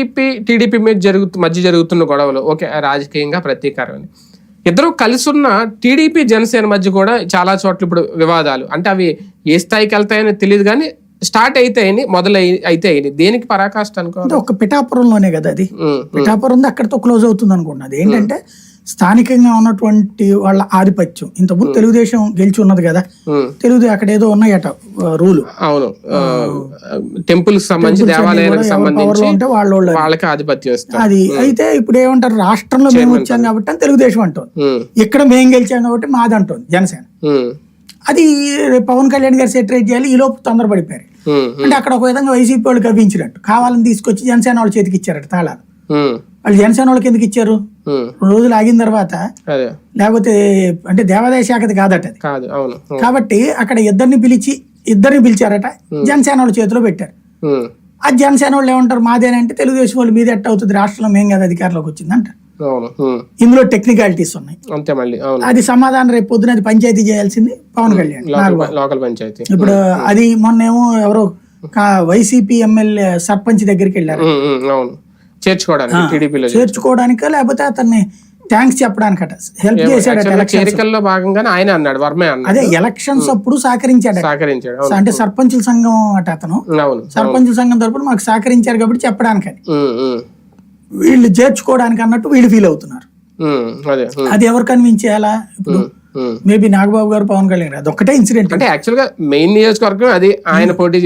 YCP TDP మీద జరుగుతు మధ్య జరుగుతున్న గొడవలు. ఓకే రాజకీయంగా ప్రతీకారం ఇద్దరు కలిసి ఉన్న టీడీపీ జనసేన మధ్య కూడా చాలా చోట్ల ఇప్పుడు వివాదాలు. అంటే అవి ఏ స్థాయికి వెళ్తాయని తెలియదు కానీ స్టార్ట్ అయితాయని మొదలై అయితే అయినాయి దేనికి పరాకాష్ట అనుకో ఒక పిఠాపురంలోనే కదా అది. పిఠాపురం అక్కడితో క్లోజ్ అవుతుంది అనుకున్నది ఏంటంటే స్థానికంగా ఉన్నటువంటి వాళ్ళ ఆధిపత్యం. ఇంతకుముందు తెలుగుదేశం గెలిచి ఉన్నది కదా. తెలుగు అక్కడ ఏదో ఉన్నాయట రూలు. అవును. టెంపుల్ సంబంధించి వాళ్ళకి ఆధిపత్యం అది అయితే ఇప్పుడు ఏమంటారు రాష్ట్రంలో మేము వచ్చాం కాబట్టి అని తెలుగుదేశం అంటుంది. ఇక్కడ మేము గెలిచాం కాబట్టి మాది అంటుంది జనసేన. అది పవన్ కళ్యాణ్ గారు సెటరేట్ చేయాలి ఈ లోపు తొందరపడిపోయారు. అంటే అక్కడ ఒక విధంగా వైసీపీ వాళ్ళు కవ్వించినట్టు కావాలని తీసుకొచ్చి జనసేన వాళ్ళ చేతికి ఇచ్చారట తాళాలు. వాళ్ళు జనసేన వాళ్ళకి ఎందుకు ఇచ్చారు. రెండు రోజులు ఆగిన తర్వాత లేకపోతే అంటే దేవాదాయ శాఖది కాదట అది. కాబట్టి అక్కడ ఇద్దరిని పిలిచి ఇద్దరిని పిలిచారట జనసేన వాళ్ళ చేతిలో పెట్టారు. ఆ జనసేన వాళ్ళు ఏమంటారు? మాదేనంటే తెలుగుదేశం వాళ్ళు మీద ఎట్ట అవుతుంది? రాష్ట్రంలో మేము కదా అధికారంలోకి వచ్చింది అంటారు. ఉమ్, ఇందులో టెక్నికాలిటీస్ ఉన్నాయి. అంతే మళ్ళీ అవును. అది సమాధానం రేపు పొద్దున అది పంచాయతీ చేయాల్సింది పవన్ కళ్యాణ్. లోకల్ పంచాయతీ. ఇప్పుడు అది మొన్నేమో ఎవరో వైసీపీ ఎమ్మెల్యే సర్పంచ్ దగ్గరికి వెళ్ళారు చేర్చుకోవడానికి టీడీపీలో చేర్చుకోవడానిక? లేకపోతే అతన్ని థ్యాంక్స్ చెప్పడానికట. హెల్ప్ ఎలక్షన్ చేరికల్లో భాగంగానే ఆయన అన్నాడు వర్మే అన్నాడు. అదే ఎలక్షన్స్ అప్పుడు సహకరించాడు అవును. అంటే సర్పంచుల సంఘం అట అతను. సర్పంచుల సంఘం తరపున మాకు సహకరించారు కాబట్టి చెప్పడానికి ఉమ్, ఉమ్, వీళ్ళు చేర్చుకోవడానికి అన్నట్టు వీళ్ళు ఫీల్ అవుతున్నారు. అదే అది ఎవరు కన్విన్స్ చేయాలా ఇప్పుడు. మేబీ నాగబాబు గారు పవన్ కళ్యాణ్ గారు. అదొక్కటే ఇన్సిడెంట్ అంటే యాక్చువల్గా మెయిన్ నియోజకవర్గం అది ఆయన పోటీ